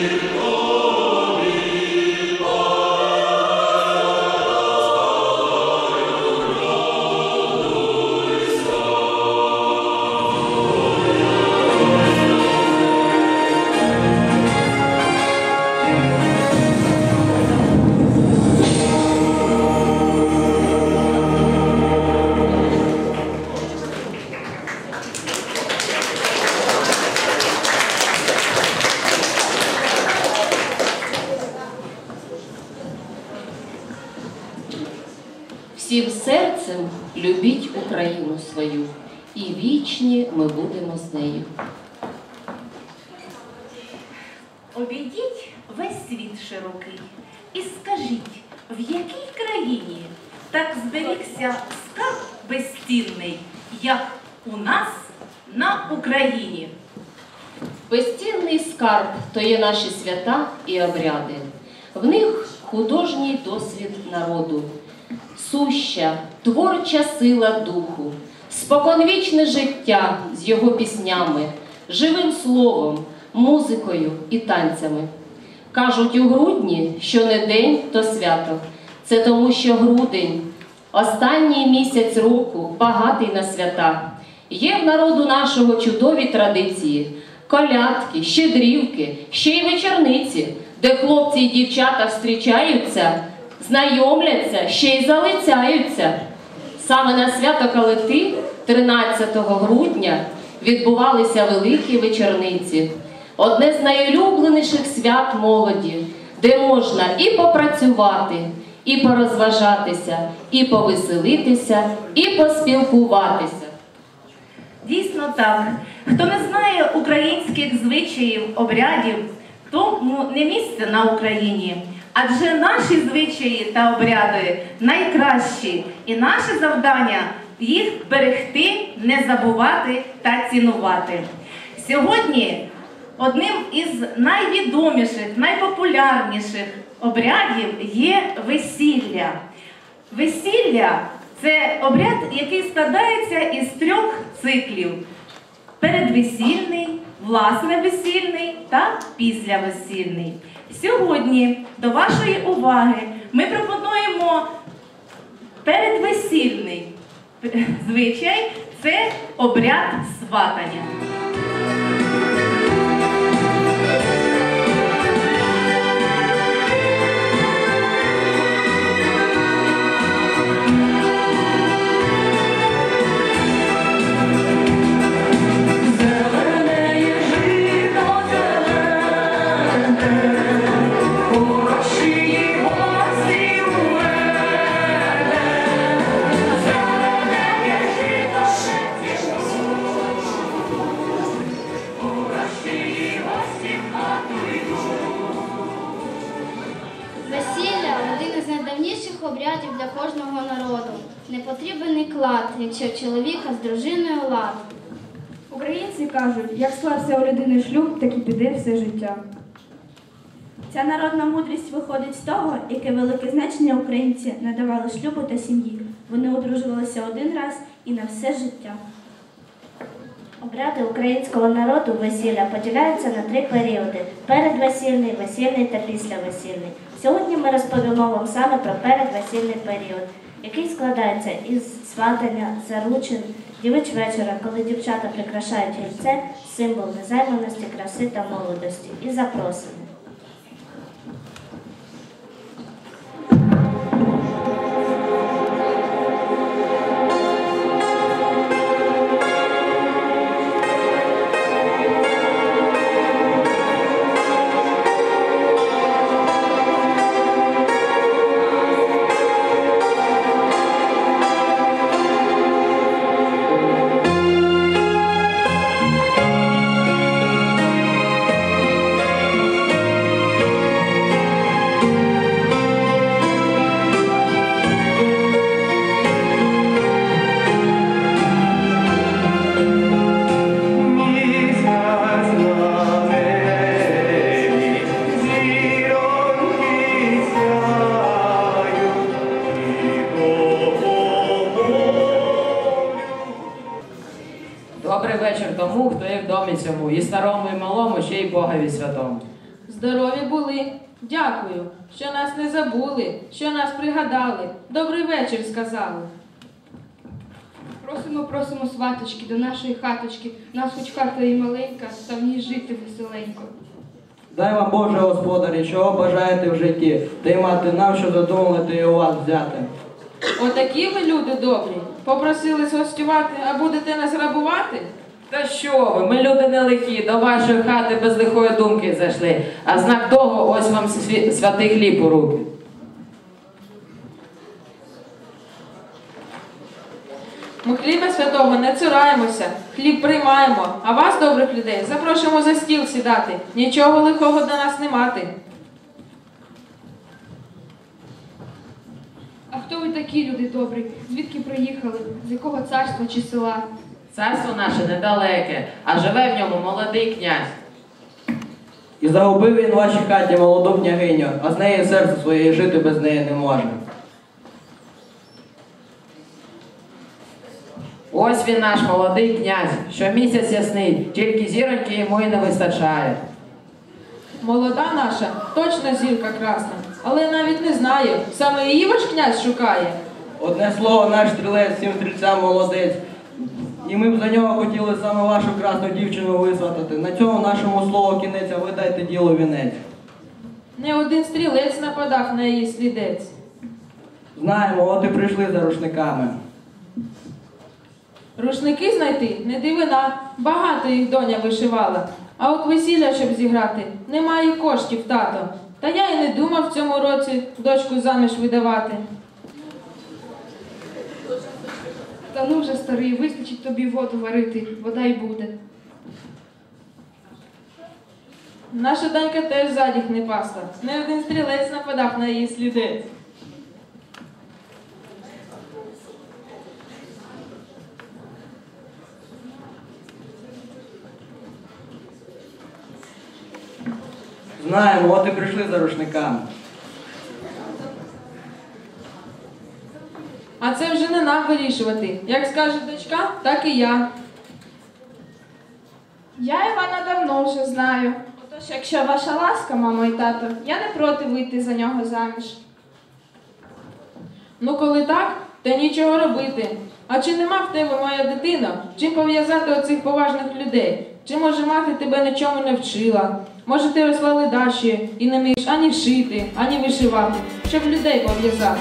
Lord. Всім серцем любіть Україну свою, і вічні ми будемо з нею. Обійдіть весь світ широкий і скажіть, в якій країні так зберігся скарб безцінний, як у нас на Україні? Безцінний скарб то є наші свята і обряди. В них художній досвід народу, суща, творча сила духу, споконвічне життя з його піснями, живим словом, музикою і танцями. Кажуть у грудні, що не день, то свято. Це тому, що грудень, останній місяць року, багатий на свята. Є в народу нашого чудові традиції, колядки, щедрівки, ще й вечорниці, де хлопці і дівчата зустрічаються, знайомляться, ще й залицяються. Саме на свято Калити, 13 грудня, відбувалися великі вечорниці. Одне з найулюбленіших свят молоді, де можна і попрацювати, і порозважатися, і повеселитися, і поспілкуватися. Дійсно так. Хто не знає українських звичаїв, обрядів, тому не місце на Україні. Адже наші звичаї та обряди найкращі, і наше завдання їх берегти, не забувати та цінувати. Сьогодні одним із найвідоміших, найпопулярніших обрядів є весілля. Весілля це обряд, який складається із трьох циклів: передвесільний, власне весільний та післявесільний. Сьогодні до вашої уваги ми пропонуємо передвесільний звичай це обряд сватання. Не потрібен і клад, якщо чоловіка з дружиною лад. Українці кажуть, як склався у людини шлюб, так і піде все життя. Ця народна мудрість виходить з того, яке велике значення українці надавали шлюбу та сім'ї. Вони одружувалися один раз і на все життя. Обряди українського народу весілля поділяються на три періоди: передвесільний, весільний та післявесільний. Сьогодні ми розповімо вам саме про передвесільний період, який складається із сватання, заручин, дівич вечора, коли дівчата прикрашають гільце, символ незайманості, краси та молодості, і запросини. Старому, і малому, ще й Богові святому. Здорові були. Дякую, що нас не забули, що нас пригадали. Добрий вечір сказали. Просимо, просимо сваточки до нашої хаточки. Нас хоч хата і маленька, та в ній жити веселенько. Дай вам Боже, господарі, чого бажаєте в житті, та й мати нам, що задумувати і у вас взяти. Отакі ви люди добрі. Попросились гостювати, а будете нас грабувати? Та що ви, ми люди не лихі, до вашої хати без лихої думки зайшли, а знак того ось вам святий хліб у руки. Ми хліба святого не цураємося, хліб приймаємо, а вас, добрих людей, запрошуємо за стіл сідати. Нічого лихого до нас не мати. А хто ви такі, люди добрі? Звідки приїхали? З якого царства чи села? Царство наше недалеке, а живе в ньому молодий князь. І загубив він в вашій хаті молоду княгиню, а з неї серце своє жити без неї не може. Ось він наш молодий князь, що місяць ясний, тільки зіроньки йому і не вистачає. Молода наша, точно зірка красна, але навіть не знаю, саме її ваш князь шукає. Одне слово, наш стрілець всім стрільцям молодець. І ми б за нього хотіли саме вашу красну дівчину висватати. На цьому нашому слову кінець, а ви дайте ділу вінець. Не один стрілець нападав на її слідець. Знаємо, от і прийшли за рушниками. Рушники знайти не дивина, багато їх доня вишивала. А от весілля, щоб зіграти, немає коштів, тато. Та я й не думав в цьому році дочку заміж видавати. Та ну вже старий, вистачить тобі воду варити, вода й буде. Наша донька теж задіх не пасла. Не один стрілець нападав на її слідець. Знаємо, от і прийшли за рушниками. А це вже не нам вирішувати. Як скаже дочка, так і я. Я Івана давно вже знаю. Отож, якщо ваша ласка, мамо і тато, я не проти вийти за нього заміж. Ну, коли так, то нічого робити. А чи нема в тебе моя дитина? Чим пов'язати оцих поважних людей? Чи може мати тебе нічому не вчила? Може, ти росла ледачі і не вмієш ані шити, ані вишивати, щоб людей пов'язати.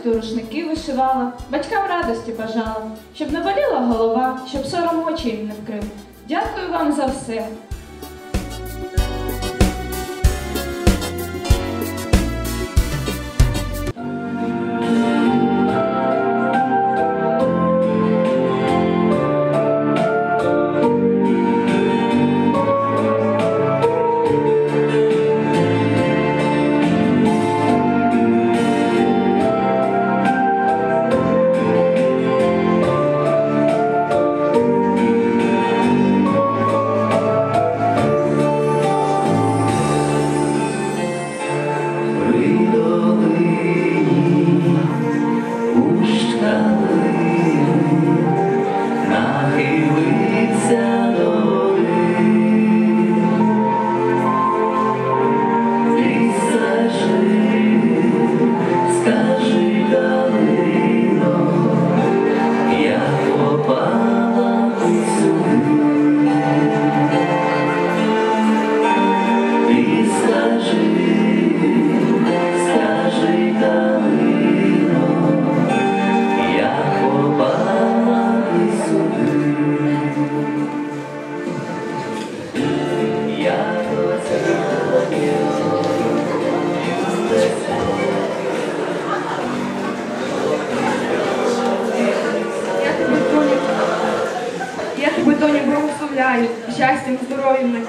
Вчили, рушники вишивала, батькам радості бажала, щоб не боліла голова, щоб сором очі їм не вкрив. Дякую вам за все.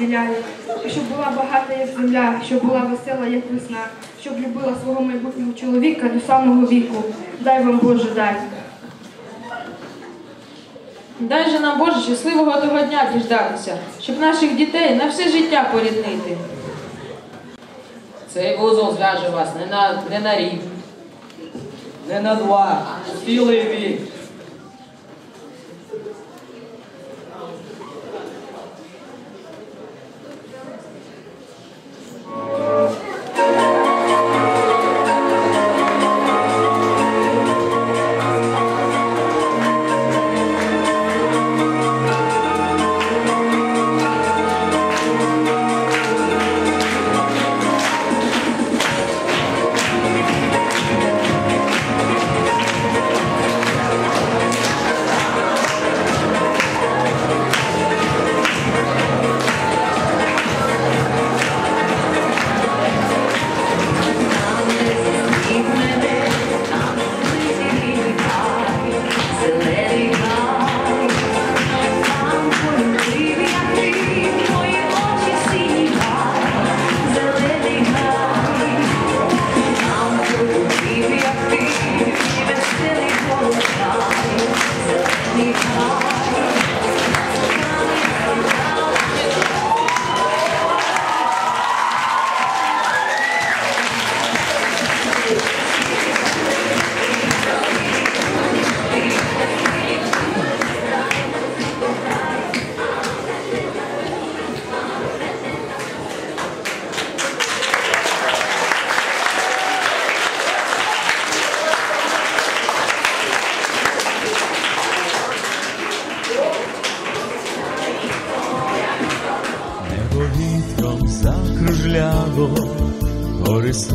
Розділяє. Щоб була багата, як земля, щоб була весела, як весна, щоб любила свого майбутнього чоловіка до самого віку. Дай вам Боже, дай. Дай же нам Боже щасливого того дня діждатися, щоб наших дітей на все життя поріднити. Цей вузол зв'яже вас не на, не на рік. Не на два, цілий вік.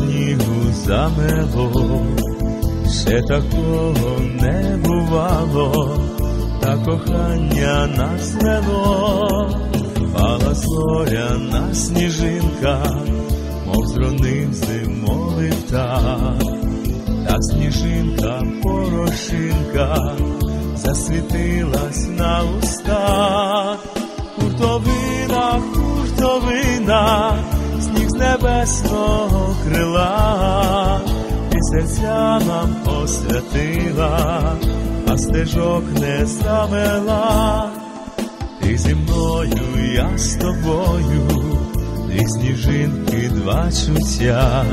Снігу замело, ще такого не бувало, та кохання нас вело, пала зоряна сніжинка, мов зронив зимовий птах, та сніжинка порошинка засвітилась на устах. Хуртовина, хуртовина, небесного крила, і серця нам освятила, а стежок не замела. Ти зі мною, я з тобою, і сніжинки два чуття.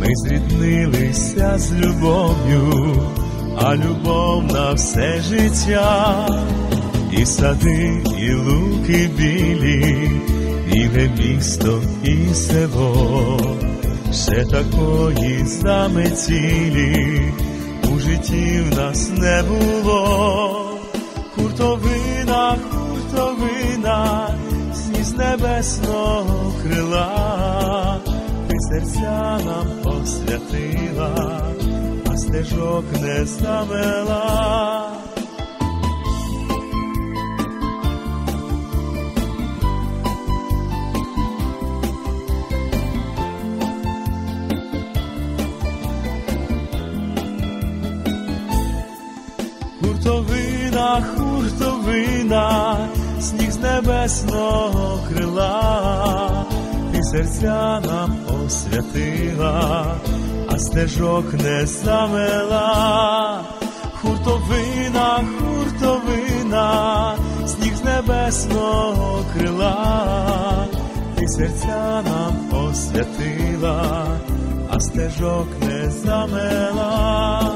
Ми зріднилися з любов'ю, а любов на все життя і сади, і луки білі, і місто, і село, ще такої заметілі у житті в нас не було. Хуртовина, хуртовина, сніг небесного крила, ти серця нам освятила, а стежок не замела. Небесного крила, ти серця нам освятила, а стежок не замела. Хуртовина, хуртовина, сніг з небесного крила, ти серця нам освятила, а стежок не замела.